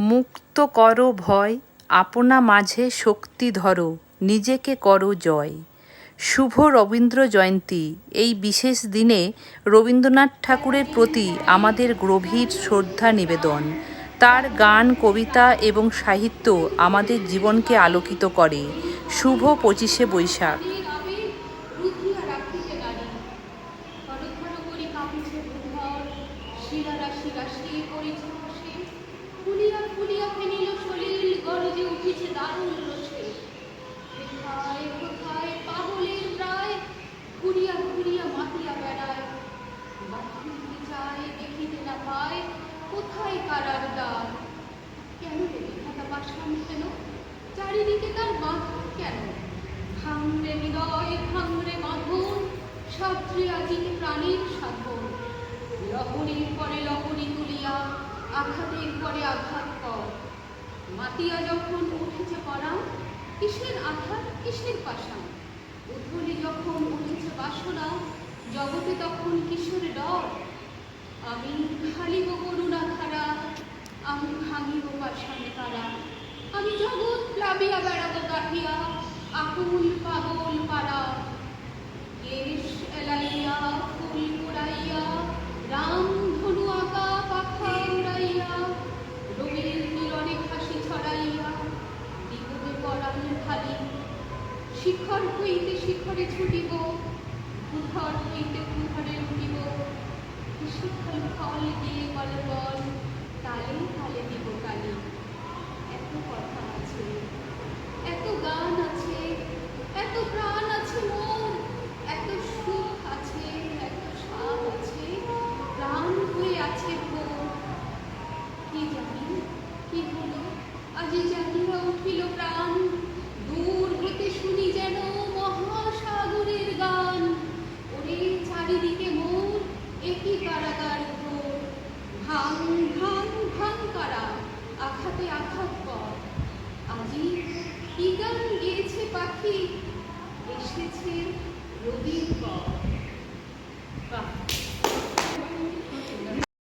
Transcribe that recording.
মুক্ত করো ভয়, আপনা মাঝে শক্তি ধরো, নিজেকে করো জয়। শুভ রবীন্দ্র জয়ন্তী, এই বিশেষ দিনে রবীন্দ্রনাথ ঠাকুরের প্রতি আমাদের গভীর শ্রদ্ধা নিবেদন। তার গান, কবিতা এবং সাহিত্য আমাদের জীবনকে আলোকিত করে। শুভ পঁচিশে বৈশাখ। ফুলিয়া ফুলিয়া ফেনিল সলিল গরজে উঠিছে দারুণ রসে। কোথায় কোথায় পাগলের প্রায় ঘুরিয়া ঘুরিয়া মাতিয়া বেড়ায়। বাহির যায় দেখিতে না পায়, কোথায় কারার দ্বার? কেন রে বিধাতা কেন? চারিদিকে তার বাঁধন কেন? ভাঙরে হৃদয়, ভাঙরে বাঁধন সাত্রে আজিকে প্রাণীর সাধন। লহরীর পরে লহরী তুলিয়া আঘাতের পরে আঘাত কর মাতিয়া যখন উঠেছে পড়া কিসের আঘাত, কিসের পাশা উথলি যখন উঠেছে বাসনা, জগতে তখন কিসের ডর? আমি খালিব করুণা ধারা আমি ভাঙিব পাষাণ তারা। আমি জগৎ প্লাবিয়া বেড়াবো গাহিয়া আকুল পাগল পাড়া। শিখর হইতে শিখরে ছুটিব ভূধর হইতে ভূধরে উঠিব শিক্ষল ফল দিয়ে বল বল, তালে তালে দিব কালি। এত কথা আছে, এত গান আছে, এত প্রাণ আছে মন, এত সুখ আছে, এত স্বাদ আছে, প্রাণ হয়ে আছে ভোর। কি জানি, কি হলো, আজি জানিয়া উঠিল প্রাণ। কি গান গিয়েছে পাখি এসেছে রবির পর